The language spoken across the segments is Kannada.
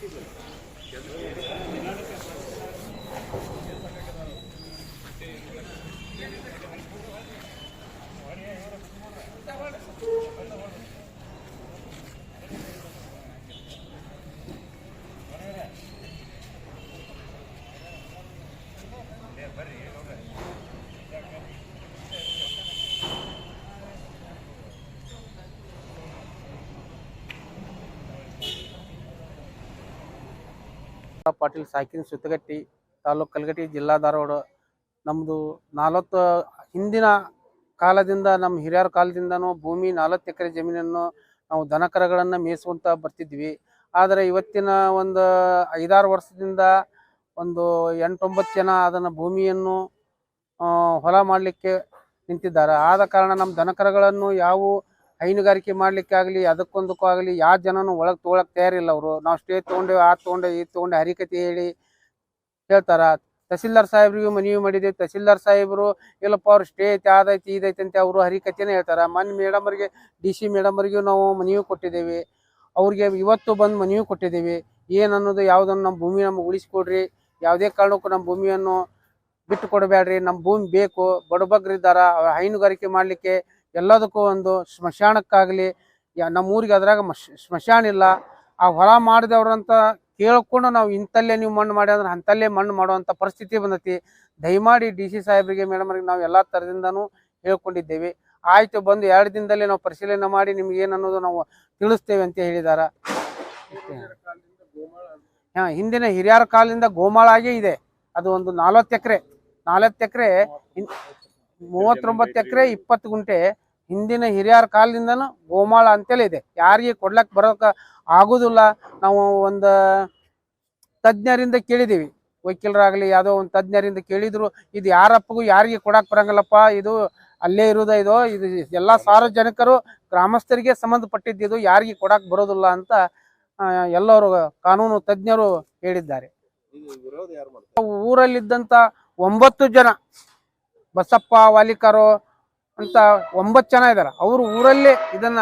Gracias. ಪಾಟೀಲ್ ಸಾಕಿನ ಸುತ್ತಗಟ್ಟಿ ತಾಲೂಕು ಕಲಗಟ್ಟಿ ಜಿಲ್ಲಾ ಧಾರವಾಡ. ನಮ್ಮದು ನಲವತ್ತು ಹಿಂದಿನ ಕಾಲದಿಂದ, ನಮ್ಮ ಹಿರಿಯರ ಕಾಲದಿಂದನೂ ಭೂಮಿ ನಾಲ್ವತ್ತು ಎಕರೆ ಜಮೀನನ್ನು ನಾವು ದನಕರಗಳನ್ನು ಮೇಯಿಸುವಂತ ಬರ್ತಿದ್ವಿ. ಆದರೆ ಇವತ್ತಿನ ಒಂದು ಐದಾರು ವರ್ಷದಿಂದ ಒಂದು ಎಂಟೊಂಬತ್ತು ಜನ ಅದನ್ನು ಭೂಮಿಯನ್ನು ಹೊಲ ಮಾಡಲಿಕ್ಕೆ ನಿಂತಿದ್ದಾರೆ. ಆದ ಕಾರಣ ನಮ್ಮ ದನಕರಗಳನ್ನು ಯಾವ ಹೈನುಗಾರಿಕೆ ಮಾಡ್ಲಿಕ್ಕೆ ಆಗಲಿ, ಅದಕ್ಕೊಂದಕ್ಕೂ ಆಗಲಿ ಯಾವ ಜನನು ಒಳಗೆ ತೊಗೊಳಕ್ ತಯಾರಿಲ್ಲ ಅವರು. ನಾವು ಸ್ಟೇ ತೊಗೊಂಡೇವಿ, ಆ ತೊಗೊಂಡೆ, ಈ ತೊಗೊಂಡೆ ಹರಿಕತೆ ಹೇಳಿ ಹೇಳ್ತಾರ. ತಹಸೀಲ್ದಾರ್ ಸಾಹೇಬ್ರಿಗೂ ಮನವಿ ಮಾಡಿದೆ. ತಹಸೀಲ್ದಾರ್ ಸಾಹೇಬರು, ಇಲ್ಲಪ್ಪ ಅವ್ರು ಸ್ಟೇ ಐತಿ ಅದೈತಿ ಇದೈತಿ ಅಂತ ಅವರು ಹರಿಕತೆನೇ ಹೇಳ್ತಾರ. ಮೊನ್ನೆ ಮೇಡಮ್ ಅವ್ರಿಗೆ ಡಿ ಸಿ ಮೇಡಮ್ ಅವ್ರಿಗೂ ನಾವು ಮನವಿ ಕೊಟ್ಟಿದ್ದೇವೆ. ಅವ್ರಿಗೆ ಇವತ್ತು ಬಂದು ಮನವಿ ಕೊಟ್ಟಿದ್ದೇವೆ. ಏನು ಅನ್ನೋದು ಯಾವುದನ್ನು ನಮ್ಮ ಭೂಮಿ ನಮ್ಗೆ ಉಳಿಸ್ಕೊಡ್ರಿ. ಯಾವುದೇ ಕಾರಣಕ್ಕೂ ನಮ್ಮ ಭೂಮಿಯನ್ನು ಬಿಟ್ಟು ಕೊಡಬೇಡ್ರಿ ನಮ್ಮ ಭೂಮಿ ಬೇಕು. ಬಡಬಗ್ರಿದ್ದಾರ ಹೈನುಗಾರಿಕೆ ಮಾಡಲಿಕ್ಕೆ ಎಲ್ಲದಕ್ಕೂ ಒಂದು ಸ್ಮಶಾನಕ್ಕಾಗಲಿ ಯಾ ನಮ್ಮ ಊರಿಗೆ ಅದ್ರಾಗ ಮಶ್ ಸ್ಮಶಾನ ಇಲ್ಲ. ಆ ಹೊಲ ಮಾಡಿದವ್ರಂತ ಕೇಳ್ಕೊಂಡು ನಾವು ಇಂಥಲ್ಲೇ ನೀವು ಮಣ್ಣು ಮಾಡಿ, ಅಂದ್ರೆ ಅಂಥಲ್ಲೇ ಮಣ್ಣು ಮಾಡುವಂಥ ಪರಿಸ್ಥಿತಿ ಬಂದೈತಿ. ದಯಮಾಡಿ ಡಿ ಸಿ ಸಾಹೇಬರಿಗೆ, ಮೇಡಮ್ ಅವ್ರಿಗೆ ನಾವು ಎಲ್ಲ ಥರದಿಂದನೂ ಹೇಳ್ಕೊಂಡಿದ್ದೇವೆ. ಆಯ್ತು, ಬಂದು ಎರಡು ದಿನದಲ್ಲಿ ನಾವು ಪರಿಶೀಲನೆ ಮಾಡಿ ನಿಮ್ಗೆ ಏನನ್ನೋದು ನಾವು ತಿಳಿಸ್ತೇವೆ ಅಂತ ಹೇಳಿದಾರ. ಹಾಂ, ಹಿಂದಿನ ಹಿರಿಯರ ಕಾಲದಿಂದ ಗೋಮಾಳಾಗೇ ಇದೆ. ಅದು ಒಂದು ನಲವತ್ತು ಎಕರೆ ನಲವತ್ತು ಎಕರೆ ಮೂವತ್ತೊಂಬತ್ತು ಎಕರೆ ಇಪ್ಪತ್ತು ಗುಂಟೆ ಹಿಂದಿನ ಹಿರಿಯರ ಕಾಲದಿಂದನೂ ಗೋಮಾಳ ಅಂತೇಳಿ ಇದೆ. ಯಾರಿಗೆ ಕೊಡ್ಲಕ್ ಬರೋಕ ಆಗುದಿಲ್ಲ. ನಾವು ಒಂದು ತಜ್ಞರಿಂದ ಕೇಳಿದೀವಿ. ವಕೀಲರಾಗ್ಲಿ ಯಾವುದೋ ಒಂದು ತಜ್ಞರಿಂದ ಕೇಳಿದ್ರು, ಇದು ಯಾರಪ್ಪಗೂ ಯಾರಿಗೆ ಕೊಡಕ್ ಬರಂಗಿಲ್ಲಪ್ಪ, ಇದು ಅಲ್ಲೇ ಇರುದ ಇದು? ಇದು ಎಲ್ಲಾ ಸಾರ್ವಜನಿಕರು, ಗ್ರಾಮಸ್ಥರಿಗೆ ಸಂಬಂಧಪಟ್ಟಿದ್ದು ಯಾರಿಗೆ ಕೊಡಕ್ ಬರೋದಿಲ್ಲ ಅಂತ ಎಲ್ಲರೂ ಕಾನೂನು ತಜ್ಞರು ಹೇಳಿದ್ದಾರೆ. ಊರಲ್ಲಿದ್ದಂತ ಒಂಬತ್ತು ಜನ ಬಸಪ್ಪ ವಾಲಿಕರು ಅಂತ ಒಂಬತ್ತು ಜನ ಇದ್ದಾರೆ ಅವರು ಊರಲ್ಲೇ ಇದನ್ನ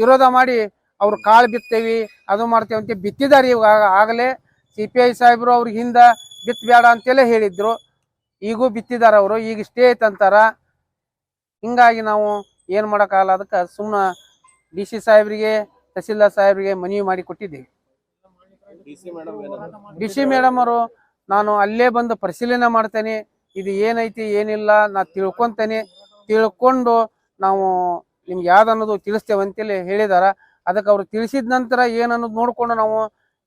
ವಿರೋಧ ಮಾಡಿ ಅವ್ರು ಕಾಳು ಬಿತ್ತೇವಿ ಅದು ಮಾಡ್ತೇವೆ ಅಂತ ಬಿತ್ತಿದ್ದಾರೆ. ಇವಾಗ ಆಗಲೇ ಸಿ ಪಿ ಐ ಸಾಹೇಬರು ಅವ್ರಿಗೆ ಹಿಂದೆ ಬಿತ್ತಬೇಡ ಅಂತೇಳಿ ಹೇಳಿದ್ರು. ಈಗೂ ಬಿತ್ತಿದ್ದಾರೆ ಅವರು. ಈಗ ಸ್ಟೇ ಐತಂತಾರ ಹಿಂಗಾಗಿ ನಾವು ಏನು ಮಾಡೋಕ್ಕಾಗಲ್ಲ ಅದಕ್ಕೆ ಸುಮ್ಮನೆ ಡಿ ಸಿ ಸಾಹೇಬ್ರಿಗೆ ತಹಸೀಲ್ದಾರ್ ಸಾಹೇಬ್ರಿಗೆ ಮನವಿ ಮಾಡಿ ಕೊಟ್ಟಿದ್ದೀವಿ. ಡಿ ಸಿ ಮೇಡಮ್ ಅವರು ನಾನು ಅಲ್ಲೇ ಬಂದು ಪರಿಶೀಲನೆ ಮಾಡ್ತೇನೆ. ಇದು ಏನೈತಿ, ಏನಿಲ್ಲ, ನಾ ತಿಳ್ಕೊಂತೇನೆ. ತಿಳ್ಕೊಂಡು ನಾವು ನಿಮ್ಗೆ ಯಾವ್ದನ್ನೋದು ತಿಳಿಸ್ತೇವೆ ಅಂತೇಳಿ ಹೇಳಿದಾರ. ಅದಕ್ಕೆ ಅವ್ರು ತಿಳಿಸಿದ ನಂತರ ಏನನ್ನೋದು ನೋಡಿಕೊಂಡು ನಾವು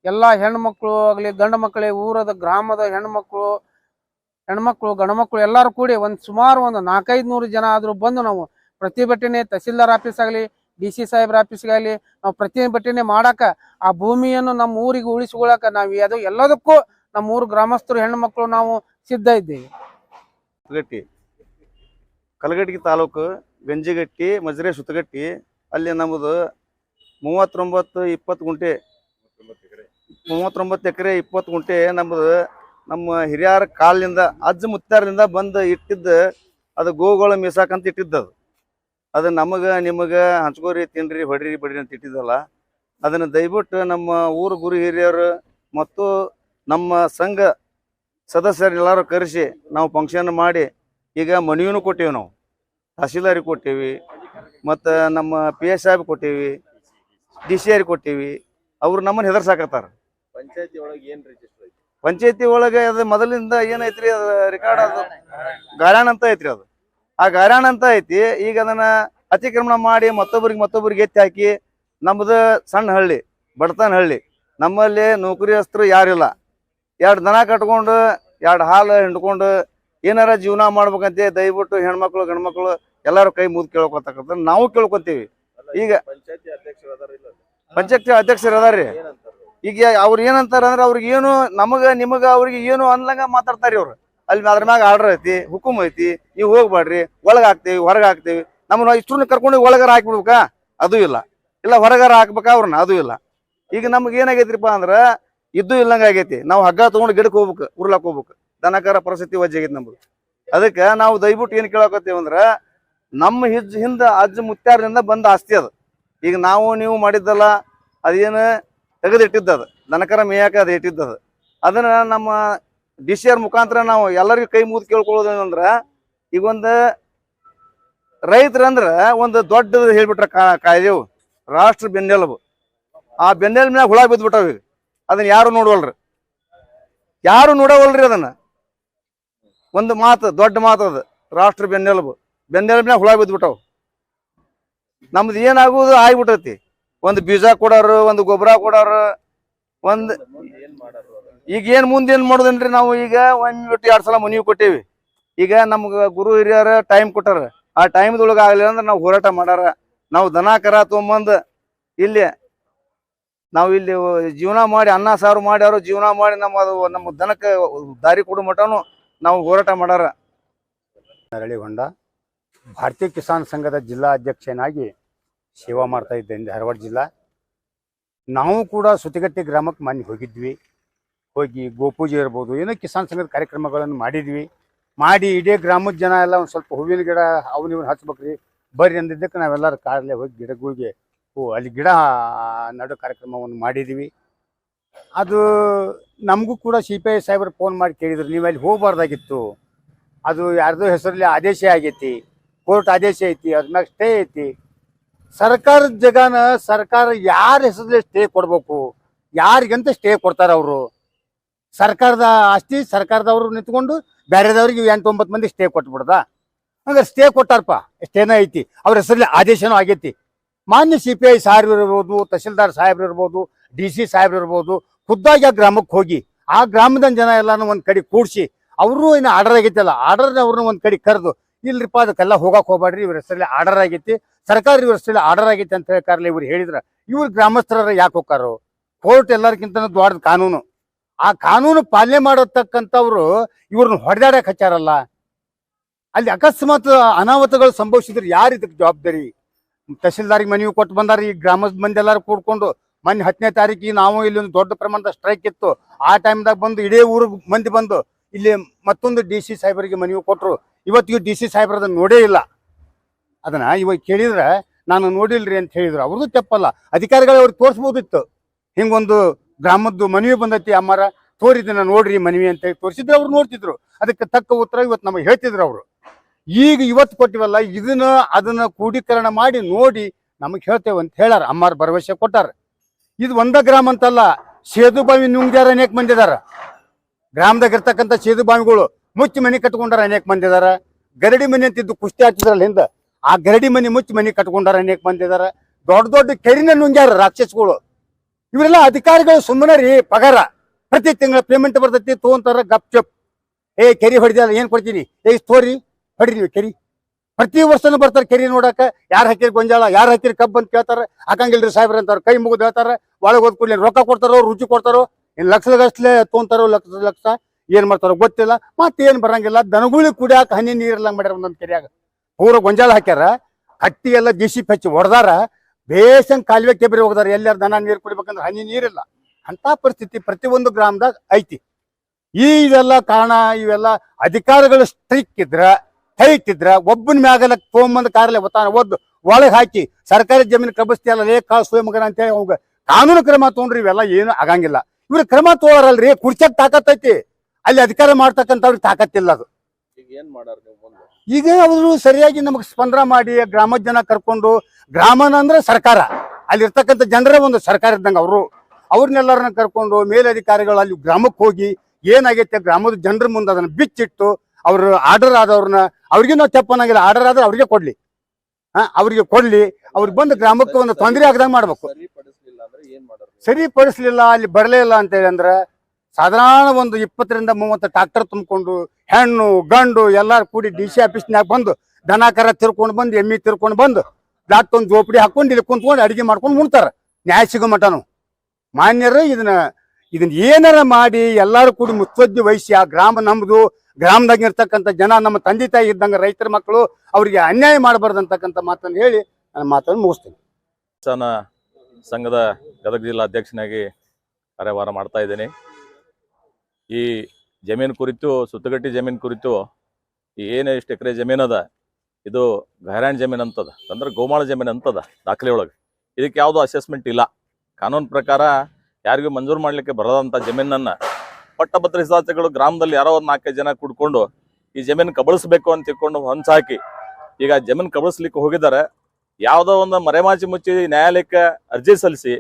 ಎಲ್ಲಾ ಹೆಣ್ಮಕ್ಳು ಆಗಲಿ, ಗಂಡು ಮಕ್ಕಳೇ, ಊರದ, ಗ್ರಾಮದ ಹೆಣ್ಮಕ್ಳು ಹೆಣ್ಮಕ್ಳು ಗಂಡ್ಮಕ್ಳು ಎಲ್ಲರೂ ಕೂಡಿ ಒಂದು ಸುಮಾರು ಒಂದು ನಾಲ್ಕೈದು ನೂರು ಜನ ಆದರೂ ಬಂದು ನಾವು ಪ್ರತಿಭಟನೆ ತಹಸೀಲ್ದಾರ್ ಆಫೀಸ್ ಆಗಲಿ, ಡಿ ಸಿ ಸಾಹೇಬ್ರ ಆಫೀಸ್ಗಾಗಲಿ ನಾವು ಪ್ರತಿಭಟನೆ ಮಾಡಾಕ ಆ ಭೂಮಿಯನ್ನು ನಮ್ಮ ಊರಿಗೆ ಉಳಿಸ್ಕೊಳಕ ನಾವು ಅದು ಎಲ್ಲದಕ್ಕೂ ನಮ್ಮ ಊರು ಗ್ರಾಮಸ್ಥರು ಹೆಣ್ಣು ಮಕ್ಕಳು ನಾವು ಸಿದ್ಧ ಇದ್ದೇವೆ. ಸುತ್ತಗಟ್ಟಿ. ಕಲಗಟ್ಟಿ ತಾಲೂಕು ಗಂಜಿಗಟ್ಟಿ, ಮಜರೆ ಸುತ್ತಗಟ್ಟಿ. ಅಲ್ಲಿ ನಮ್ಮದು ಮೂವತ್ತೊಂಬತ್ತು ಇಪ್ಪತ್ತು ಗುಂಟೆ, ಮೂವತ್ತೊಂಬತ್ತು ಎಕರೆ ಇಪ್ಪತ್ತು ಗುಂಟೆ ನಮ್ಮದು ನಮ್ಮ ಹಿರಿಯರ ಕಾಲಿನಿಂದ, ಅಜ್ಜ ಮುತ್ತಾರದಿಂದ ಬಂದು ಇಟ್ಟಿದ್ದ, ಅದು ಗೋಗಳು ಮೀಸಾಕಂತ ಇಟ್ಟಿದ್ದು ಅದು. ಅದು ನಮಗೆ, ನಿಮಗೆ ಹಂಚ್ಕೋರಿ, ತಿನ್ರಿ, ಹೊಡ್ರಿ, ಬಡ್ರಿ ಅಂತ ಇಟ್ಟಿದ್ದಲ್ಲ. ಅದನ್ನು ದಯವಿಟ್ಟು ನಮ್ಮ ಊರು ಗುರು ಹಿರಿಯರು ಮತ್ತು ನಮ್ಮ ಸಂಘ ಸದಸ್ಯರೆಲ್ಲರೂ ಕರೆಸಿ ನಾವು ಫಂಕ್ಷನ್ ಮಾಡಿ ಈಗ ಮನವಿನೂ ಕೊಟ್ಟೇವೆ ನಾವು. ತಹಸೀಲ್ದಾರಿಗೆ ಕೊಟ್ಟೇವಿ ಮತ್ತು ನಮ್ಮ ಪಿ ಎಸ್ ಸಾಹೇಬ್ ಕೊಟ್ಟೇವಿ ಡಿ ಸಿ ಆರ್ ಕೊಟ್ಟೇವಿ ಅವ್ರು ನಮ್ಮನ್ನು ಹೆದರ್ಸಾಕತ್ತಾರ. ಪಂಚಾಯತಿ ಒಳಗೆ ಏನು ರಿಜಿಸ್ಟರ್ ಪಂಚಾಯತಿ ಒಳಗೆ ಅದು ಮೊದಲಿಂದ ಏನೈತ್ರಿ ಅದು ರೆಕಾರ್ಡ್ ಅದು? ಗಾರ್ಯಾಣ ಅಂತ ಐತ್ರಿ ಅದು. ಆ ಗಾರ್ಯಾಣ ಅಂತ ಐತಿ ಈಗ ಅದನ್ನ ಅತಿಕ್ರಮಣ ಮಾಡಿ ಮತ್ತೊಬ್ಬರಿಗೆ ಮತ್ತೊಬ್ಬರಿಗೆ ಎತ್ತಿ ಹಾಕಿ ನಮ್ಮದು ಸಣ್ಣ ಹಳ್ಳಿ ಬಡತನ ಹಳ್ಳಿ. ನಮ್ಮಲ್ಲಿ ನೌಕರಿಯಸ್ಥರು ಯಾರಿಲ್ಲ. ಎರಡು ದನ ಕಟ್ಕೊಂಡು ಎರಡು ಹಾಲು ಹಿಂಡ್ಕೊಂಡು ಏನಾರ ಜೀವನ ಮಾಡ್ಬೇಕಂತ ದಯವಿಟ್ಟು ಹೆಣ್ಮಕ್ಳು ಗಂಡ್ಮಕ್ಳು ಎಲ್ಲರೂ ಕೈ ಮುಗಿದು ಕೇಳ್ಕೊತಕ್ಕಂಥ ನಾವು ಕೇಳ್ಕೊತೀವಿ. ಈಗ ಪಂಚಾಯತಿ ಅಧ್ಯಕ್ಷರು ಅದಾರ ಇಲ್ಲ ಪಂಚಾಯತಿ ಅಧ್ಯಕ್ಷರು ಅದಾರ್ರಿ. ಈಗ ಅವ್ರು ಏನಂತಾರ ಅಂದ್ರೆ ಅವ್ರಿಗೆ ಏನು ನಮಗ ನಿಮಗ ಅವ್ರಿಗೆ ಏನು ಅನ್ಲಂಗ ಮಾತಾಡ್ತಾರಿ ಅವ್ರು. ಅಲ್ಲಿ ಅದ್ರ ಮ್ಯಾಗ ಆರ್ಡರ್ ಐತಿ ಹುಕುಮ್ ಐತಿ ನೀವು ಹೋಗ್ಬೇಡ್ರಿ ಒಳಗೆ ಹಾಕ್ತೇವಿ ಹೊರಗೆ ಹಾಕ್ತೇವಿ. ನಮ್ಮನ್ನ ಇಷ್ಟನ್ನು ಕರ್ಕೊಂಡು ಒಳಗಾರ ಹಾಕ್ಬಿಡ್ಬೇಕಾ? ಅದು ಇಲ್ಲ. ಇಲ್ಲ ಹೊರಗಾರ ಹಾಕ್ಬೇಕಾ ಅವ್ರನ್ನ? ಅದು ಇಲ್ಲ. ಈಗ ನಮ್ಗೆ ಏನಾಗೈತ್ರಿಪ್ಪ ಅಂದ್ರ ಇದ್ದು ಇಲ್ಲಂಗ ಆಗೈತಿ. ನಾವು ಹಗ್ಗ ತಗೊಂಡು ಗಿಡಕ್ಕೆ ಹೋಗ್ಬೇಕು, ಉರ್ಲಾಕ್ ಹೋಗ್ಬೇಕು. ದನಕರ ಪರಿಸ್ಥಿತಿ ವಜ್ಜಾಗೈತಿ ನಮ್ದು. ಅದಕ್ಕೆ ನಾವು ದಯವಿಟ್ಟು ಏನ್ ಕೇಳಕತ್ತೀವಿ ಅಂದ್ರ, ನಮ್ಮ ಹಿಜ್ ಹಿಂದ ಅಜ್ಜ ಮುತ್ಯಾರದಿಂದ ಬಂದ ಆಸ್ತಿ ಅದು. ಈಗ ನಾವು ನೀವು ಮಾಡಿದ್ದಲ್ಲ, ಅದೇನು ತೆಗೆದಿಟ್ಟಿದ್ದ ಅದು. ದನಕರ ಮೇಯಕ ಅದು ಇಟ್ಟಿದ್ದದ ಅದನ್ನ ನಮ್ಮ ಡಿ ಸಿ ಆರ್ ಮುಖಾಂತರ ನಾವು ಎಲ್ಲರಿಗೂ ಕೈ ಮುಗಿದು ಕೇಳ್ಕೊಳ್ಳೋದು ಏನಂದ್ರ ಈಗ ಒಂದು ರೈತರಂದ್ರ ಒಂದು ದೊಡ್ಡದು ಹೇಳ್ಬಿಟ್ರ ಕಾಯ್ದೆವು. ರಾಷ್ಟ್ರ ಬೆನ್ನೆಲುಬು. ಆ ಬೆನ್ನೆಲುಬಿನಾಗ ಹುಳ ಬಿದ್ದ್ಬಿಟ್ಟಾವ ಈಗ. ಅದನ್ನ ಯಾರು ನೋಡವಲ್ರಿ? ಯಾರು ನೋಡವಲ್ರಿ ಅದನ್ನ? ಒಂದು ಮಾತು, ದೊಡ್ಡ ಮಾತು ಅದು, ರಾಷ್ಟ್ರ ಬೆನ್ನೆಲುಬು. ಬೆನ್ನೆಲುಬಿನಾಗ ಹುಳ ಬಿದ್ದ್ಬಿಟ್ಟವು ನಮ್ದು ಏನಾಗುವುದು ಆಗ್ಬಿಟ್ಟೈತಿ. ಒಂದು ಬೀಜ ಕೊಡೋರು, ಒಂದು ಗೊಬ್ಬರ ಕೊಡೋರು, ಒಂದ್? ಈಗ ಏನು ಮುಂದೆ ಏನ್ ಮಾಡೋದನ್ರಿ ನಾವು ಈಗ? ಒಂದು ಬಿಟ್ಟು ಎರಡು ಸಲ ಮನವಿ ಕೊಟ್ಟೇವಿ. ಈಗ ನಮ್ಗೆ ಗುರು ಹಿರಿಯರ ಟೈಮ್ ಕೊಟ್ಟಾರ. ಆ ಟೈಮ್ದೊಳಗೆ ಆಗಲಿಲ್ಲ ಅಂದ್ರೆ ನಾವು ಹೋರಾಟ ಮಾಡಾರ ನಾವು ದನ ಕರ ತೊಗೊಂಬಂದು ಇಲ್ಲಿ ನಾವು ಇಲ್ಲಿ ಜೀವನ ಮಾಡಿ ಅನ್ನ, ಸಾರು ಮಾಡಿ ಜೀವನ ಮಾಡಿ ನಮ್ಮ ನಮ್ಮ ದನಕ್ಕೆ ದಾರಿ ಕೊಡೋ ಮಟನು ನಾವು ಹೋರಾಟ ಮಾಡಾರ. ನರಳಿಗೊಂಡ ಭಾರತೀಯ ಕಿಸಾನ್ ಸಂಘದ ಜಿಲ್ಲಾ ಅಧ್ಯಕ್ಷನಾಗಿ ಸೇವಾ ಮಾಡ್ತಾ ಇದ್ದೆ ಧಾರವಾಡ ಜಿಲ್ಲಾ. ನಾವು ಕೂಡ ಸುತಿಗಟ್ಟಿ ಗ್ರಾಮಕ್ಕೆ ಮೊನ್ನೆ ಹೋಗಿದ್ವಿ. ಹೋಗಿ ಗೋಪೂಜೆ ಇರ್ಬೋದು, ಏನೋ ಕಿಸಾನ್ ಸಂಘದ ಕಾರ್ಯಕ್ರಮಗಳನ್ನು ಮಾಡಿದ್ವಿ. ಮಾಡಿ ಇಡೀ ಗ್ರಾಮದ ಜನ ಎಲ್ಲ ಒಂದು ಸ್ವಲ್ಪ ಹೂವಿನ ಗಿಡ ಅವನಿವನ್ನ ಹಚ್ಬೇಕ್ರಿ, ಬರ್ರಿ ಅಂದಿದ್ದಕ್ಕೆ ನಾವೆಲ್ಲರೂ ಕಾರಲ್ಲೇ ಹೋಗಿ ಗಿಡಗಳಿಗೆ ಅಲ್ಲಿ ಗಿಡ ನಡೋ ಕಾರ್ಯಕ್ರಮವನ್ನು ಮಾಡಿದ್ವಿ ಅದು ನಮಗೂ ಕೂಡ ಸಿ ಪಿ ಐ ಸಾಹೇಬರು ಫೋನ್ ಮಾಡಿ ಕೇಳಿದ್ರು, ನೀವು ಅಲ್ಲಿ ಹೋಗಬಾರ್ದಾಗಿತ್ತು. ಅದು ಯಾರ್ದೋ ಹೆಸರಲ್ಲಿ ಆದೇಶ ಆಗೈತಿ, ಕೋರ್ಟ್ ಆದೇಶ ಐತಿ, ಅದ್ರ ಮ್ಯಾಗ ಸ್ಟೇ ಐತಿ. ಸರ್ಕಾರದ ಜಗನ, ಸರ್ಕಾರ ಯಾರ ಹೆಸರಲ್ಲಿ ಸ್ಟೇ ಕೊಡ್ಬೇಕು, ಯಾರಿಗಂತ ಸ್ಟೇ ಕೊಡ್ತಾರ ಅವರು? ಸರ್ಕಾರದ ಆಸ್ತಿ, ಸರ್ಕಾರದವರು ನಿಂತ್ಕೊಂಡು ಬೇರೆದವ್ರಿಗೆ ಎಂಟು ಒಂಬತ್ತು ಮಂದಿ ಸ್ಟೇ ಕೊಟ್ಬಿಡ್ದ? ಹಂಗಾರೆ ಸ್ಟೇ ಕೊಟ್ಟಾರಪ್ಪ ಸ್ಟೇನ ಐತಿ, ಅವ್ರ ಹೆಸರಲ್ಲಿ ಆದೇಶನೂ ಆಗೈತಿ. ಮಾನ್ಯ ಸಿ ಪಿ ಐ ಸಾಹೇಬ್ರು ಇರ್ಬೋದು ತಹಶೀಲ್ದಾರ್ ಸಾಹೇಬ್ರು ಇರ್ಬೋದು ಡಿ ಸಿ ಸಾಹೇಬ್ರು ಇರ್ಬೋದು ಖುದ್ದಾಗಿ ಆ ಗ್ರಾಮಕ್ಕೆ ಹೋಗಿ, ಆ ಗ್ರಾಮದ ಜನ ಎಲ್ಲಾನು ಒಂದ್ ಕಡೆ ಕೂಡಿಸಿ, ಅವರು ಇನ್ನು ಆರ್ಡರ್ ಆಗೈತಲ್ಲ ಆರ್ಡರ್ ಅವ್ರನ್ನ ಒಂದ್ ಕಡೆ ಕರೆದು, ಇಲ್ರಿಪ್ಪ ಅದಕ್ಕೆಲ್ಲ ಹೋಗಕ್ ಹೋಗ್ಬೇಡ್ರಿ, ಇವ್ರ ಹೆಸರಲ್ಲಿ ಆರ್ಡರ್ ಆಗೈತಿ, ಸರ್ಕಾರ ಇವ್ರ ಹೆಸರಲ್ಲಿ ಆರ್ಡರ್ ಆಗೈತಿ ಅಂತ ಹೇಳ್ಕಾರಲ್ಲ ಇವ್ರು ಹೇಳಿದ್ರ, ಇವ್ರ ಗ್ರಾಮಸ್ಥರ ಯಾಕೆ ಹೋಗ್ತಾರೋ ಕೋರ್ಟ್ ಎಲ್ಲರಿಗಿಂತ ದೊಡ್ಡ ಕಾನೂನು. ಆ ಕಾನೂನು ಪಾಲನೆ ಮಾಡತಕ್ಕಂಥವ್ರು ಇವ್ರನ್ನ ಹೊಡೆದಾಡಕ್ ಹಚ್ಚಾರಲ್ಲ. ಅಲ್ಲಿ ಅಕಸ್ಮಾತ್ ಅನಾಹುತಗಳು ಸಂಭವಿಸಿದ್ರೆ ಯಾರು ಇದಕ್ಕೆ ಜವಾಬ್ದಾರಿ? ತಹಶೀಲ್ದಾರಿಗೆ ಮನವಿ ಕೊಟ್ಟು ಬಂದಾರ. ಈ ಗ್ರಾಮದ ಮಂದಿ ಎಲ್ಲಾರು ಕೂಡ್ಕೊಂಡು ಮೊನ್ನೆ ಹತ್ತನೇ ತಾರೀಕಿಗೆ ನಾವು ಇಲ್ಲಿ ಒಂದು ದೊಡ್ಡ ಪ್ರಮಾಣದ ಸ್ಟ್ರೈಕ್ ಇತ್ತು. ಆ ಟೈಮ್ದಾಗ ಬಂದು ಇಡೀ ಊರಿಗೆ ಮಂದಿ ಬಂದು ಇಲ್ಲಿ ಮತ್ತೊಂದು ಡಿ ಸಿ ಸಾಹೇಬರಿಗೆ ಮನವಿ ಕೊಟ್ಟರು ಇವತ್ತಿಗೂ ಡಿ ಸಿ ಅದನ್ನ ನೋಡೇ ಇಲ್ಲ. ಅದನ್ನ ಇವಾಗ ಕೇಳಿದ್ರೆ ನಾನು ನೋಡಿಲ್ರಿ ಅಂತ ಹೇಳಿದ್ರು. ಅವ್ರದ್ದು ತಪ್ಪಲ್ಲ. ಅಧಿಕಾರಿಗಳು ಅವ್ರಿಗೆ ತೋರಿಸ್ಬೋದಿತ್ತು. ಹಿಂಗೊಂದು ಗ್ರಾಮದ್ದು ಮನವಿ ಬಂದೈತಿ ಅಮ್ಮಾರ ತೋರಿದನ್ನ ನೋಡ್ರಿ ಮನವಿ ಅಂತ ಹೇಳಿ ತೋರಿಸಿದ್ರೆ ಅವ್ರು ನೋಡ್ತಿದ್ರು. ಅದಕ್ಕೆ ತಕ್ಕ ಉತ್ತರ ಇವತ್ತು ನಮಗೆ ಹೇಳ್ತಿದ್ರು ಅವರು. ಈಗ ಇವತ್ತು ಕೊಟ್ಟಿವಲ್ಲ, ಇದನ್ನ, ಅದನ್ನ ಕ್ರೋಢೀಕರಣ ಮಾಡಿ ನೋಡಿ ನಮಗೆ ಹೇಳ್ತೇವೆ ಅಂತ ಹೇಳಾರ ಅಮ್ಮಾರ ಭರವಸೆ ಕೊಟ್ಟಾರ. ಇದು ಒಂದ ಗ್ರಾಮ ಅಂತಲ್ಲ, ಸೇದು ಬಾವಿ ನುಂಗ್ಯಾರ ಅನೇಕ ಮಂದಿ ಇದಾರ ಗ್ರಾಮದಾಗ ಸೇದು ಬಾವಿಗಳು ಮುಚ್ಚಿ ಮನೆ ಕಟ್ಕೊಂಡಾರ ಅನೇಕ ಮಂದಿ ಇದಾರ ಗರಡಿ ಮನೆ ಅಂತಿದ್ದು ಕುಸ್ತಿ ಹಾಕಿದ್ರಲ್ಲ ಹಿಂದ ಆ ಗರಡಿ ಮನೆ ಮುಚ್ಚಿ ಮನೆ ಕಟ್ಕೊಂಡಾರ ಅನೇಕ ಮಂದಿ ಇದಾರ ದೊಡ್ಡ ದೊಡ್ಡ ಕೆರಿನ ನುಂಗ್ಯಾರ ರಾಕ್ಷಸಗಳು. ಇವರೆಲ್ಲ ಅಧಿಕಾರಿಗಳು ಸುಮ್ಮನೆ ರೀ, ಪಗಾರ. ಪ್ರತಿ ತಿಂಗಳ ಪೇಮೆಂಟ್ ಬರ್ತೈತಿ, ತಗೊಂತಾರ, ಗಪ್ ಚಪ್. ಏ, ಕೆರಿ ಹೊಡಿದಲ್ಲ ಏನ್ ಕೊಡ್ತೀನಿ? ಏ ಸ್ಟೋರಿ ಹೊಡ್ರಿ ಕೆರಿ. ಪ್ರತಿ ವರ್ಷನೂ ಬರ್ತಾರೆ ಕೆರಿ ನೋಡಾಕ. ಯಾರು ಹಾಕಿರಿ ಗೊಂಜಾಳ, ಯಾರು ಹಾಕಿರಿ ಕಬ್ಬು ಅಂತ ಕೇಳ್ತಾರೆ. ಹಾಕಂಗಿಲ್ರಿ ಸಾಹೇಬ್ರ ಅಂತಾರೆ ಕೈ ಮುಗಿದು ಹೇಳ್ತಾರೆ. ಒಳಗೆ ಹೋದ್ ಕೂಡಲೇ ರೊಕ್ಕ ಕೊಡ್ತಾರೋ, ರುಚಿ ಕೊಡ್ತಾರೋ ಇನ್ನು ಲಕ್ಷಗಟ್ಲೆ ತೊಗೊಂತಾರೋ, ಲಕ್ಷ ಲಕ್ಷ, ಏನು ಮಾಡ್ತಾರೋ ಗೊತ್ತಿಲ್ಲ. ಮತ್ತೇನು ಬರಂಗಿಲ್ಲ. ದನಗುಳಿ ಕುಡಿಯಾಕ ಹನಿ ನೀರಿಲ್ಲ ಮಾಡ್ಯಾರ ಒಂದೊಂದು ಕೆರಿಯಾಗ. ಪೂರ ಗೊಂಜಾಳ ಹಾಕ್ಯಾರ. ಹಟ್ಟಿ ಎಲ್ಲ ದೀಸಿ ಪೆಚ್ಚಿ ಹೊಡೆದಾರ ಬೇಸಂಗ್ ಕಾಲುವೆ ಕೆಬರಿ ಹೋಗ್ದಾರ. ಎಲ್ಲಾರು ದನ ನೀರು ಕುಡಿಬೇಕಂದ್ರೆ ಹನಿ ನೀರಿಲ್ಲ. ಅಂತ ಪರಿಸ್ಥಿತಿ ಪ್ರತಿಯೊಂದು ಗ್ರಾಮದಾಗ ಐತಿ. ಈ ಇದೆಲ್ಲ ಕಾರಣ, ಇವೆಲ್ಲ ಅಧಿಕಾರಿಗಳು ಸ್ಟ್ರಿಕ್ ಇದ್ರ ಇದ್ರ ಒಬ್ಬನ ಮ್ಯಾಗಲ ತೊಗೊಂಬಂದ್ ಕಾರ್ಲೆ ಒತ್ತಾನ ಒದ್ದು ಒಳಗೆ ಹಾಕಿ ಸರ್ಕಾರಿ ಜಮೀನು ಕಬಸ್ತಿ ಅಲ್ಲ ರೇ ಕಾ ಸೋಯ ಮಗನ ಅಂತೇಳಿ ಅವಾಗ ಕಾನೂನು ಕ್ರಮ ತೊಗೊಂಡ್ರಿ ಇವೆಲ್ಲ ಏನು ಆಗಂಗಿಲ್ಲ. ಇವ್ರ ಕ್ರಮ ತೋರಲ್ರಿ ಕುರ್ಚಕ್ ತಾಕತ್ತೈತಿ ಅಲ್ಲಿ ಅಧಿಕಾರ ಮಾಡ್ತಕ್ಕಂಥವ್ರಿಗೆ ತಾಕತ್ತಿಲ್ಲ ಅದು. ಈಗ ಏನ್ ಮಾಡಾರ ನೀವು ಈಗ ಅವರು ಸರಿಯಾಗಿ ನಮಗೆ ಸ್ಪಂದನ ಮಾಡಿ ಗ್ರಾಮ ಜನ ಕರ್ಕೊಂಡು ಗ್ರಾಮನ ಅಂದ್ರೆ ಸರ್ಕಾರ. ಅಲ್ಲಿ ಇರ್ತಕ್ಕಂಥ ಜನರೇ ಒಂದು ಸರ್ಕಾರ ಇದ್ದಂಗೆ ಅವರು. ಅವ್ರನ್ನೆಲ್ಲರನ್ನ ಕರ್ಕೊಂಡು ಮೇಲಧಿಕಾರಿಗಳು ಅಲ್ಲಿ ಗ್ರಾಮಕ್ಕೆ ಹೋಗಿ ಏನಾಗೈತೆ ಗ್ರಾಮದ ಜನರ ಮುಂದೆ ಅದನ್ನ ಬಿಚ್ಚಿಟ್ಟು ಅವ್ರು ಆರ್ಡರ್ ಆದವ್ರನ್ನ ಅವ್ರಿಗೆ ನಾವು ತಪ್ಪನಾಗಿಲ್ಲ ಆರ್ಡರ್ ಆದ್ರೆ ಅವ್ರಿಗೆ ಕೊಡ್ಲಿ. ಹಾ ಅವ್ರಿಗೆ ಕೊಡ್ಲಿ. ಅವ್ರಿಗೆ ಬಂದು ಗ್ರಾಮಕ್ಕೆ ಒಂದು ತೊಂದರೆ ಆಗದಂಗೆ ಮಾಡ್ಬೇಕು. ಸರಿಪಡಿಸ್ಲಿಲ್ಲ? ಅಲ್ಲಿ ಬರಲೇ ಇಲ್ಲ ಅಂತ ಹೇಳಿ ಅಂದ್ರೆ ಸಾಧಾರಣ ಒಂದು ಇಪ್ಪತ್ತರಿಂದ ಮೂವತ್ತು ಟ್ರಾಕ್ಟರ್ ತುಂಬಿಕೊಂಡು ಹೆಣ್ಣು ಗಂಡು ಎಲ್ಲಾರು ಕೂಡಿ ಡಿ ಸಿ ಆಫೀಸ್ನ್ಯಾಗ ಬಂದು ದನಕರ ತಿರ್ಕೊಂಡು ಬಂದು ಎಮ್ಮಿ ತಿರ್ಕೊಂಡು ಬಂದು ಡಾಕ್ಟರ್ ಒಂದು ಜೋಪಡಿ ಹಾಕೊಂಡು ಇಲ್ಲಿ ಕುಂತ್ಕೊಂಡು ಅಡಿಗೆ ಮಾಡ್ಕೊಂಡು ಉಣ್ತಾರ. ನ್ಯಾಯ ಸಿಗೋ ಮಟನು ಮಾನ್ಯರು ಇದನ್ನ ಇದನ್ನ ಏನಾರ ಮಾಡಿ ಎಲ್ಲಾರು ಕೂಡಿ ಮುತ್ತುವಜ್ಜಿ ವಹಿಸಿ ಆ ಗ್ರಾಮ ನಮ್ದು ಗ್ರಾಮದಾಗ ಇರ್ತಕ್ಕಂಥ ಜನ ನಮ್ಮ ತಂದೆ ತಾಯಿ ಇದ್ದಂಗೆ ರೈತರ ಮಕ್ಕಳು ಅವರಿಗೆ ಅನ್ಯಾಯ ಮಾಡಬಾರ್ದು ಅಂತಕ್ಕಂಥ ಮಾತನ್ನು ಹೇಳಿ ನನ್ನ ಮಾತನ್ನು ಮುಗಿಸ್ತೀನಿ. ಸನಾ ಸಂಘದ ಗದಗ ಜಿಲ್ಲಾ ಅಧ್ಯಕ್ಷನಾಗಿ ಕಾರ್ಯಭಾರ ಮಾಡ್ತಾ ಇದ್ದೀನಿ. ಈ ಜಮೀನು ಕುರಿತು, ಸುತ್ತಗಟ್ಟಿ ಜಮೀನು ಕುರಿತು ಏನು ಎಷ್ಟು ಎಕರೆ ಜಮೀನು ಅದ, ಇದು ಗೈರಾಣ್ ಜಮೀನು ಅಂತದ, ಅಂದ್ರೆ ಗೋಮಾಳ ಜಮೀನು ಅಂತದ ದಾಖಲೆ ಒಳಗೆ ಇದಕ್ಕೆ ಯಾವುದೋ ಅಸೆಸ್ಮೆಂಟ್ ಇಲ್ಲ. ಕಾನೂನು ಪ್ರಕಾರ ಯಾರಿಗೂ ಮಂಜೂರು ಮಾಡ್ಲಿಕ್ಕೆ ಬರದಂತ ಜಮೀನನ್ನ ಪಟ್ಟಭದ್ರ ಹಿತಾಚಗಳು ಗ್ರಾಮದಲ್ಲಿ ಯಾರೋ ಒಂದು ನಾಲ್ಕೈದು ಜನ ಕುಡ್ಕೊಂಡು ಈ ಜಮೀನು ಕಬಳಿಸ್ಬೇಕು ಅಂತ ತಿಳ್ಕೊಂಡು ಹೊಂಚಾಕಿ ಈಗ ಜಮೀನು ಕಬಳಿಸ್ಲಿಕ್ಕೆ ಹೋಗಿದ್ದಾರೆ. ಯಾವುದೋ ಒಂದು ಮರೆಮಾಚಿ ಮುಚ್ಚಿ ನ್ಯಾಯಾಲಯಕ್ಕೆ ಅರ್ಜಿ ಸಲ್ಲಿಸಿ,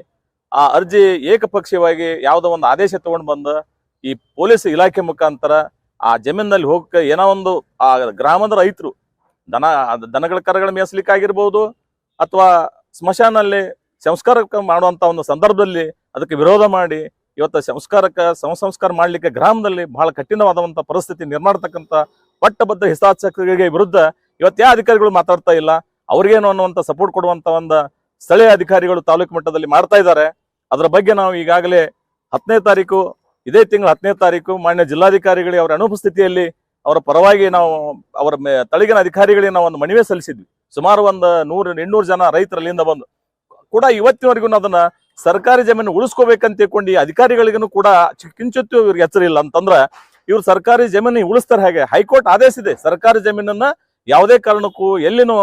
ಆ ಅರ್ಜಿ ಏಕಪಕ್ಷೀಯವಾಗಿ ಯಾವುದೋ ಒಂದು ಆದೇಶ ತಗೊಂಡು ಬಂದು ಈ ಪೊಲೀಸ್ ಇಲಾಖೆ ಮುಖಾಂತರ ಆ ಜಮೀನಲ್ಲಿ ಹೋಗಕ್ಕೆ ಏನೋ ಒಂದು ಆ ಗ್ರಾಮದ ರೈತರು ದನ, ದನಗಳ ಕರಗಳ ಮೇಯಿಸ್ಲಿಕ್ಕಾಗಿರ್ಬೋದು ಅಥವಾ ಸ್ಮಶಾನಲ್ಲಿ ಸಂಸ್ಕಾರ ಮಾಡುವಂತ ಒಂದು ಸಂದರ್ಭದಲ್ಲಿ ಅದಕ್ಕೆ ವಿರೋಧ ಮಾಡಿ ಇವತ್ತು ಸಂಸ್ಕಾರಕ್ಕೆ ಸಂಸ್ಕಾರ ಮಾಡಲಿಕ್ಕೆ ಗ್ರಾಮದಲ್ಲಿ ಬಹಳ ಕಠಿಣವಾದಂಥ ಪರಿಸ್ಥಿತಿ ನಿರ್ಮಾಡ್ತಕ್ಕಂಥ ಪಟ್ಟಬದ್ಧ ಹಿತಾಸಕ್ತಿಗಳಿಗೆ ವಿರುದ್ಧ ಇವತ್ತು ಯಾವ ಅಧಿಕಾರಿಗಳು ಮಾತಾಡ್ತಾ ಇಲ್ಲ, ಅವ್ರಿಗೇನು ಅನ್ನುವಂಥ ಸಪೋರ್ಟ್ ಕೊಡುವಂತ ಒಂದು ಸ್ಥಳೀಯ ಅಧಿಕಾರಿಗಳು ತಾಲೂಕು ಮಟ್ಟದಲ್ಲಿ ಮಾಡ್ತಾ ಇದ್ದಾರೆ. ಅದರ ಬಗ್ಗೆ ನಾವು ಈಗಾಗಲೇ ಹತ್ತನೇ ತಾರೀಕು, ಇದೇ ತಿಂಗಳ ಹತ್ತನೇ ತಾರೀಕು ಮಾನ್ಯ ಜಿಲ್ಲಾಧಿಕಾರಿಗಳಿಗೆ ಅವರ ಅನುಪಸ್ಥಿತಿಯಲ್ಲಿ ಅವರ ಪರವಾಗಿ ನಾವು ಅವರ ತಳಿಗಿನ ತಳಗಿನ ಅಧಿಕಾರಿಗಳಿಗೆ ನಾವು ಒಂದು ಮನವಿ ಸಲ್ಲಿಸಿದ್ವಿ. ಸುಮಾರು ಒಂದು ನೂರು, ಎಂಟುನೂರು ಜನ ರೈತರಲ್ಲಿಂದ ಬಂದು ಕೂಡ ಇವತ್ತಿನವರೆಗೂ ಅದನ್ನ ಸರ್ಕಾರಿ ಜಮೀನು ಉಳಿಸ್ಕೋಬೇಕಂತ ತಿಳ್ಕೊಂಡು ಅಧಿಕಾರಿಗಳಿಗೂ ಕೂಡ ಕಿಂಚಿತ್ತು ಇವ್ರಿಗೆ ಇಲ್ಲ. ಅಂತಂದ್ರೆ ಇವ್ರು ಸರ್ಕಾರಿ ಜಮೀನು ಉಳಿಸ್ತಾರೆ ಹಾಗೆ. ಹೈಕೋರ್ಟ್ ಆದೇಶ ಇದೆ. ಸರ್ಕಾರಿ ಜಮೀನನ್ನ ಯಾವುದೇ ಕಾರಣಕ್ಕೂ ಎಲ್ಲಿನೂ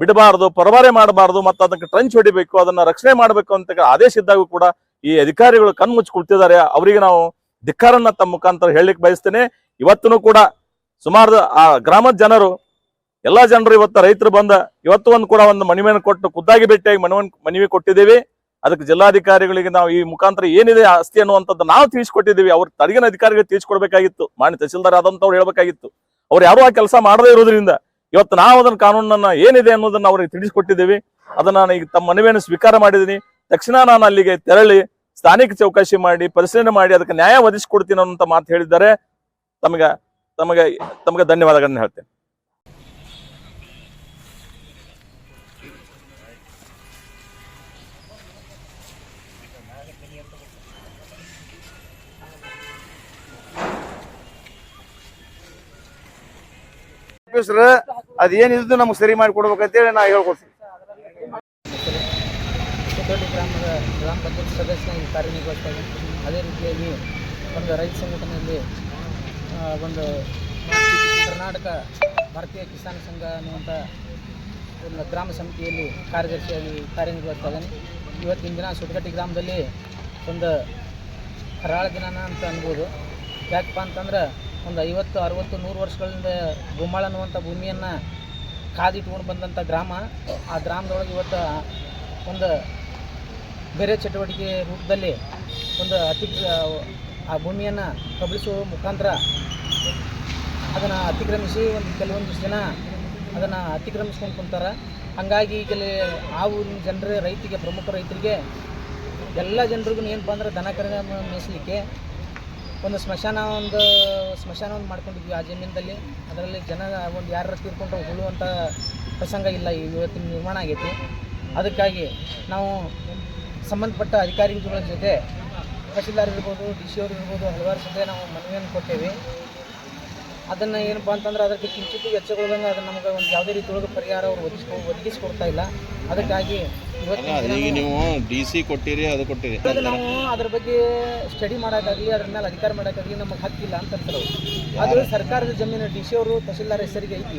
ಬಿಡಬಾರದು ಪರಬಾರೆ ಮಾಡಬಾರದು, ಮತ್ತು ಅದಕ್ಕೆ ಟ್ರಂಚ್ ಹೊಡಿಬೇಕು, ಅದನ್ನ ರಕ್ಷಣೆ ಮಾಡಬೇಕು ಅಂತ ಆದೇಶ ಇದ್ದಾಗ ಕೂಡ ಈ ಅಧಿಕಾರಿಗಳು ಕಣ್ಮುಚ್ಚಿ ಕುಳಿತಿದ್ದಾರೆ. ಅವರಿಗೆ ನಾವು ಧಿಕ್ಕಾರನ್ನ ತಮ್ಮ ಮುಖಾಂತರ ಹೇಳಲಿಕ್ಕೆ ಬಯಸ್ತೇನೆ. ಇವತ್ತೂ ಕೂಡ ಸುಮಾರು ಆ ಗ್ರಾಮದ ಜನರು ಎಲ್ಲಾ ಜನರು ಇವತ್ತು ರೈತರು ಬಂದ ಇವತ್ತು ಒಂದು ಕೂಡ ಒಂದು ಮನವಿಯನ್ನು ಕೊಟ್ಟು ಖುದ್ದಾಗಿ ಭೇಟಿಯಾಗಿ ಮನವಿ ಮನವಿ ಕೊಟ್ಟಿದ್ದೇವೆ. ಅದಕ್ಕೆ ಜಿಲ್ಲಾಧಿಕಾರಿಗಳಿಗೆ ನಾವು ಈ ಮುಖಾಂತರ ಏನಿದೆ ಆಸ್ತಿ ಅನ್ನುವಂಥದ್ದು ನಾವು ತಿಳಿಸ್ಕೊಟ್ಟಿದ್ದೀವಿ. ಅವ್ರ ತಡಗಿನ ಅಧಿಕಾರಿಗಳಿಗೆ ತಿಳಿಸ್ಕೊಡ್ಬೇಕಾಗಿತ್ತು. ಮಾನ್ಯ ತಹಸೀಲ್ದಾರ್ ಆದಂತವ್ರು ಹೇಳಬೇಕಾಗಿತ್ತು. ಅವ್ರು ಯಾರು ಆ ಕೆಲಸ ಮಾಡದೇ ಇರೋದ್ರಿಂದ ಇವತ್ತು ನಾವು ಅದನ್ನ ಕಾನೂನನ್ನ ಏನಿದೆ ಅನ್ನೋದನ್ನ ಅವ್ರಿಗೆ ತಿಳಿಸ್ಕೊಟ್ಟಿದ್ದೀವಿ. ಅದನ್ನ ನಾನು ಈಗ ತಮ್ಮ ಮನವಿಯನ್ನು ಸ್ವೀಕಾರ ಮಾಡಿದ್ದೀನಿ. ತಕ್ಷಣ ನಾನು ಅಲ್ಲಿಗೆ ತೆರಳಿ ಸ್ಥಾನಿಕ ಚೌಕಾಸಿ ಮಾಡಿ ಪರಿಶೀಲನೆ ಮಾಡಿ ಅದಕ್ಕೆ ನ್ಯಾಯ ಒದಗಿಸ್ಕೊಡ್ತೀನಿ ಅನ್ನೋಂಥ ಮಾತು ಹೇಳಿದ್ದಾರೆ. ತಮಗೆ ತಮಗೆ ತಮಗೆ ಧನ್ಯವಾದಗಳನ್ನ ಹೇಳ್ತೇನೆ. ಆಫೀಸರ್ ಅದೇನಿದ್ದು ನಮ್ಗೆ ಸರಿ ಮಾಡಿ ಕೊಡ್ಬೇಕಂತೇಳಿ ನಾ ಹೇಳ್ಕೊಡ್ತೀನಿ. ಗ್ರಾಮದ ಗ್ರಾಮ ಪಂಚಾಯತ್ ಸದಸ್ಯನಾಗಿ ಕಾರ್ಯನಿರ್ವಹಿಸ್ತಾ ಅದೇ ರೀತಿಯಾಗಿ ಒಂದು ರೈತ ಸಂಘಟನೆಯಲ್ಲಿ ಒಂದು ಕರ್ನಾಟಕ ಭಾರತೀಯ ಕಿಸಾನ್ ಸಂಘ ಅನ್ನುವಂಥ ಒಂದು ಗ್ರಾಮ ಸಮಿತಿಯಲ್ಲಿ ಕಾರ್ಯದರ್ಶಿಯಾಗಿ ಕಾರ್ಯನಿರ್ವಹಿಸ್ತಾ ಇದ್ದೀನಿ ಇವತ್ತಿನ ದಿನ ಸುಟಗಟ್ಟಿ ಗ್ರಾಮದಲ್ಲಿ ಒಂದು ಕರಾಳ ದಿನನ ಅಂತ ಅನ್ಬೋದು. ಯಾಕಪ್ಪ ಅಂತಂದ್ರೆ ಒಂದು ಐವತ್ತು, ಅರವತ್ತು, ನೂರು ವರ್ಷಗಳಿಂದ ಗುಮ್ಮಾಳ ಅನ್ನುವಂಥ ಭೂಮಿಯನ್ನು ಕಾದಿಟ್ಕೊಂಡು ಬಂದಂಥ ಗ್ರಾಮ. ಆ ಗ್ರಾಮದೊಳಗೆ ಇವತ್ತು ಒಂದು ಬೇರೆ ಚಟುವಟಿಕೆ ರೂಪದಲ್ಲಿ ಒಂದು ಅತಿ ಆ ಭೂಮಿಯನ್ನು ಕಬಳಿಸುವ ಮುಖಾಂತರ ಅದನ್ನು ಅತಿಕ್ರಮಿಸಿ ಒಂದು ಕೆಲವೊಂದು ಜನ ಅದನ್ನು ಅತಿಕ್ರಮಿಸ್ಕೊಂಡು ಕುಂತಾರೆ. ಹಾಗಾಗಿ ಈಗಲೇ ಆ ಊರಿನ ಜನರ ರೈತಿಗೆ ಪ್ರಮುಖ ರೈತರಿಗೆ ಎಲ್ಲ ಜನರಿಗೂ ಏನಪ್ಪ ಅಂದ್ರೆ ದನ ಮೇಯಿಸಲಿಕ್ಕೆ ಒಂದು ಸ್ಮಶಾನ ಒಂದು ಸ್ಮಶಾನ ಒಂದು ಮಾಡ್ಕೊಂಡಿದ್ವಿ ಆ ಜಮೀನದಲ್ಲಿ. ಅದರಲ್ಲಿ ಜನ ಒಂದು ಯಾರು ತೀರ್ಕೊಂಡು ಉಳುವಂಥ ಪ್ರಸಂಗ ಇಲ್ಲ ಈ ಇವತ್ತಿನ ನಿರ್ಮಾಣ ಆಗೈತಿ. ಅದಕ್ಕಾಗಿ ನಾವು ಸಂಬಂಧಪಟ್ಟ ಅಧಿಕಾರಿಗಳ ಜೊತೆ ತಹಸೀಲ್ದಾರ್ ಇರ್ಬೋದು, ಡಿ ಸಿ ಅವ್ರು ಇರ್ಬೋದು, ಹಲವಾರು ಜೊತೆ ನಾವು ಮನವಿಯನ್ನು ಕೊಟ್ಟೇವೆ. ಅದನ್ನು ಏನಪ್ಪ ಅಂತಂದ್ರೆ ಅದಕ್ಕೆ ಕಿಂಚಿತ್ತು ವೆಚ್ಚಗೊಳ್ದಂಗೆ ಅದನ್ನು ನಮಗೆ ಒಂದು ಯಾವುದೇ ರೀತಿ ಒಳಗೆ ಪರಿಹಾರ ಅವರು ಒದಗಿಸ್ಕೊ ಒದಗಿಸ್ಕೊಡ್ತಾ ಇಲ್ಲ ಅದಕ್ಕಾಗಿ ಈಗ ನೀವು ಡಿ ಸಿ ಕೊಟ್ಟಿರಿ ಅದು ಕೊಟ್ಟಿರಿ ಅದು ನಾವು ಅದ್ರ ಬಗ್ಗೆ ಸ್ಟಡಿ ಮಾಡೋಕ್ಕಾಗಲಿ ಅದ್ರ ಮೇಲೆ ಅಧಿಕಾರ ಮಾಡೋಕ್ಕಾಗಲಿ ನಮಗೆ ಹಕ್ಕಿಲ್ಲ ಅಂತ ಅಂತಾರೆ. ಅದು ಸರ್ಕಾರದ ಜಮೀನು ಡಿ ಸಿ ಅವರು ತಹಸೀಲ್ದಾರ್ ಹೆಸರಿಗೆ ಐತಿ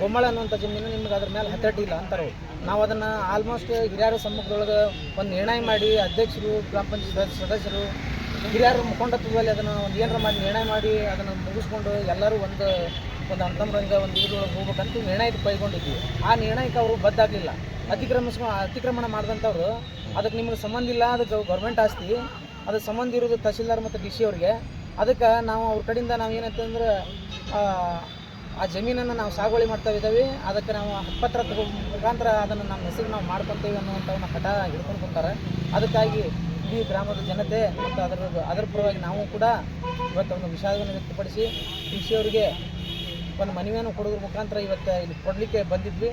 ಬೊಮ್ಮಳ ಅನ್ನುವಂಥ ಜಮೀನು ನಿಮ್ಗೆ ಅದ್ರ ಮೇಲೆ ಹತಟಿ ಇಲ್ಲ ಅಂತಾರೆ. ನಾವು ಅದನ್ನು ಆಲ್ಮೋಸ್ಟ್ ಹಿರಿಯರ ಸಮ್ಮುಖದೊಳಗೆ ಒಂದು ನಿರ್ಣಯ ಮಾಡಿ ಅಧ್ಯಕ್ಷರು ಗ್ರಾಮ ಪಂಚಾಯತ್ ಸದಸ್ಯರು ಹಿರಿಯರ ಮುಖಂಡತ್ವದಲ್ಲಿ ಅದನ್ನು ಒಂದು ಏನಾರ ಮಾಡಿ ನಿರ್ಣಯ ಮಾಡಿ ಅದನ್ನು ಮುಗಿಸ್ಕೊಂಡು ಎಲ್ಲರೂ ಒಂದು ಒಂದು ಅಂತಮ್ರಂಗ ಒಂದು ಇದ್ರೊಳಗೆ ಹೋಗ್ಬೇಕಂತ ನಿರ್ಣಯ ಕೈಗೊಂಡಿದ್ವಿ ಆ ನಿರ್ಣಯಕ್ಕೆ ಅವರು ಬದ್ದಾಗಲಿಲ್ಲ ಅತಿಕ್ರಮಿಸ್ ಅತಿಕ್ರಮಣ ಮಾಡಿದಂಥವ್ರು ಅದಕ್ಕೆ ನಿಮಗೆ ಸಂಬಂಧ ಇಲ್ಲ ಅದಕ್ಕೆ ಗೌರ್ಮೆಂಟ್ ಆಸ್ತಿ ಅದಕ್ಕೆ ಸಂಬಂಧ ಇರೋದು ತಹಸೀಲ್ದಾರ್ ಮತ್ತು ಡಿ ಸಿ ಅವ್ರಿಗೆ. ಅದಕ್ಕೆ ನಾವು ಅವ್ರ ಕಡೆಯಿಂದ ನಾವು ಏನಂತಂದ್ರೆ ಆ, ಜಮೀನನ್ನು ನಾವು ಸಾಗುವಳಿ ಮಾಡ್ತಾ ಇದ್ದೀವಿ. ಅದಕ್ಕೆ ನಾವು ಪತ್ರ ತಗೋ ಮುಖಾಂತರ ಅದನ್ನು ನಮ್ಮ ಹೆಸರು ನಾವು ಮಾಡ್ಕೊತೀವಿ ಅನ್ನುವಂಥವನ್ನ ಹಠ ಹಿಡ್ಕೊಂಡು ಕುಂತಾರೆ. ಅದಕ್ಕಾಗಿ ಇಡೀ ಗ್ರಾಮದ ಜನತೆ ಮತ್ತು ಅದರ ಅದರ ಪರವಾಗಿ ನಾವು ಕೂಡ ಇವತ್ತು ಒಂದು ವಿಷಾದವನ್ನು ವ್ಯಕ್ತಪಡಿಸಿ ಡಿ ಅವರಿಗೆ ಒಂದು ಮನವಿಯನ್ನು ಕೊಡೋದ್ರ ಮುಖಾಂತರ ಇವತ್ತು ಇಲ್ಲಿ ಕೊಡಲಿಕ್ಕೆ ಬಂದಿದ್ವಿ.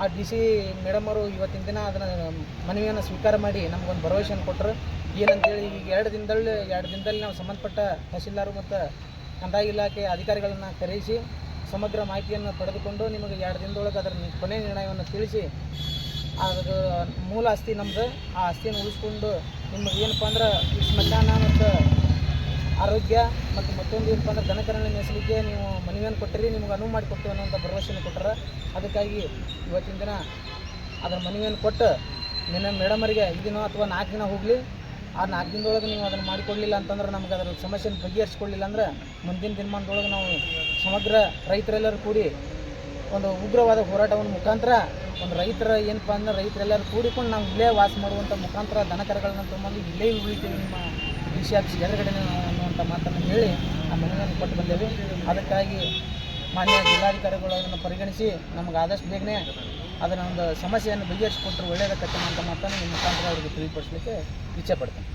ಆ ಡಿ ಸಿ ಮೇಡಮ್ ಅವರು ಇವತ್ತಿನ ದಿನ ಅದನ್ನು ಮನವಿಯನ್ನು ಸ್ವೀಕಾರ ಮಾಡಿ ನಮಗೊಂದು ಭರವಸೆಯನ್ನು ಕೊಟ್ಟರು. ಏನಂತೇಳಿ ಈಗ ಎರಡು ದಿನದಲ್ಲಿ ಎರಡು ದಿನದಲ್ಲಿ ನಾವು ಸಂಬಂಧಪಟ್ಟ ತಹಸೀಲ್ದಾರು ಮತ್ತು ಕಂದಾಯ ಇಲಾಖೆ ಅಧಿಕಾರಿಗಳನ್ನು ಕರೆಯಿಸಿ ಸಮಗ್ರ ಮಾಹಿತಿಯನ್ನು ಪಡೆದುಕೊಂಡು ನಿಮಗೆ ಎರಡು ದಿನದೊಳಗೆ ಅದರ ಕೊನೆ ನಿರ್ಣಯವನ್ನು ತಿಳಿಸಿ ಅದು ಮೂಲ ಆಸ್ತಿ ನಮ್ಮದು ಆ ಆಸ್ತಿಯನ್ನು ಉಳಿಸ್ಕೊಂಡು ನಿಮಗೆ ಏನಪ್ಪ ಅಂದ್ರೆ ಸ್ಮಶಾನ ಮತ್ತು ಆರೋಗ್ಯ ಮತ್ತು ಮತ್ತೊಂದು ಏನಪ್ಪ ಅಂದ್ರೆ ದನಕರಣ ಮೇಯಿಸಲಿಕ್ಕೆ ನೀವು ಮನವಿಯನ್ನು ಕೊಟ್ಟಿರಿ, ನಿಮ್ಗೆ ಅನುವು ಮಾಡಿ ಕೊಡ್ತೀವಿ ಅನ್ನೋಂಥ ಭರವಸೆಯನ್ನು ಕೊಟ್ಟರೆ ಅದಕ್ಕಾಗಿ ಇವತ್ತಿನ ದಿನ ಅದರ ಮನವಿಯನ್ನು ಕೊಟ್ಟು ನಿನ್ನೆ ಮೇಡಮರಿಗೆ ದಿನ ಅಥವಾ ನಾಲ್ಕು ದಿನ ಹೋಗಲಿ. ಆ ನಾಲ್ಕು ದಿನದೊಳಗೆ ನೀವು ಅದನ್ನು ಮಾಡಿಕೊಡ್ಲಿಲ್ಲ ಅಂತಂದ್ರೆ ನಮ್ಗೆ ಅದರ ಸಮಸ್ಯೆನ ಬಗೆಹರಿಸ್ಕೊಳ್ಳಿಲ್ಲ ಅಂದ್ರೆ ಮುಂದಿನ ದಿನಮಾನದೊಳಗೆ ನಾವು ಸಮಗ್ರ ರೈತರೆಲ್ಲರೂ ಕೂಡಿ ಒಂದು ಉಗ್ರವಾದ ಹೋರಾಟವನ್ನು ಮುಖಾಂತರ ಒಂದು ರೈತರ ಏನಪ್ಪ ಅಂದ್ರೆ ರೈತರೆಲ್ಲರೂ ಕೂಡಿಕೊಂಡು ನಾವು ಇಲ್ಲೇ ವಾಸ ಮಾಡುವಂಥ ಮುಖಾಂತರ ದನಕರಗಳನ್ನು ತೊಗೊಂಬಂದು ಇಲ್ಲೇ ಉಳಿತೀವಿ ನಿಮ್ಮ ಕೃಷಿ ಆಫೀಸ್ ಎದುರುಗಡೆ ಅನ್ನುವಂಥ ಮಾತನ್ನು ಹೇಳಿ ಆ ಮನೆಯನ್ನು ಕೊಟ್ಟು ಬಂದೇವೆ. ಅದಕ್ಕಾಗಿ ಮಾನ್ಯ ಜಿಲ್ಲಾಧಿಕಾರಿಗಳು ಅದನ್ನು ಪರಿಗಣಿಸಿ ನಮಗೆ ಆದಷ್ಟು ಬೇಗನೆ ಅದನ್ನ ಒಂದು ಸಮಸ್ಯೆಯನ್ನು ಬಗೆಹರಿಸಿಕೊಟ್ರೆ ಒಳ್ಳೆಯದಕ್ಕತ್ತೆ ಅಂತ ಮಾತನ್ನು ನಿಮ್ಮ ಮುಖಾಂತರ ಅವರಿಗೆ ತಿಳಿಪಡಿಸಲಿಕ್ಕೆ ಇಚ್ಛೆ ಪಡ್ತೇನೆ.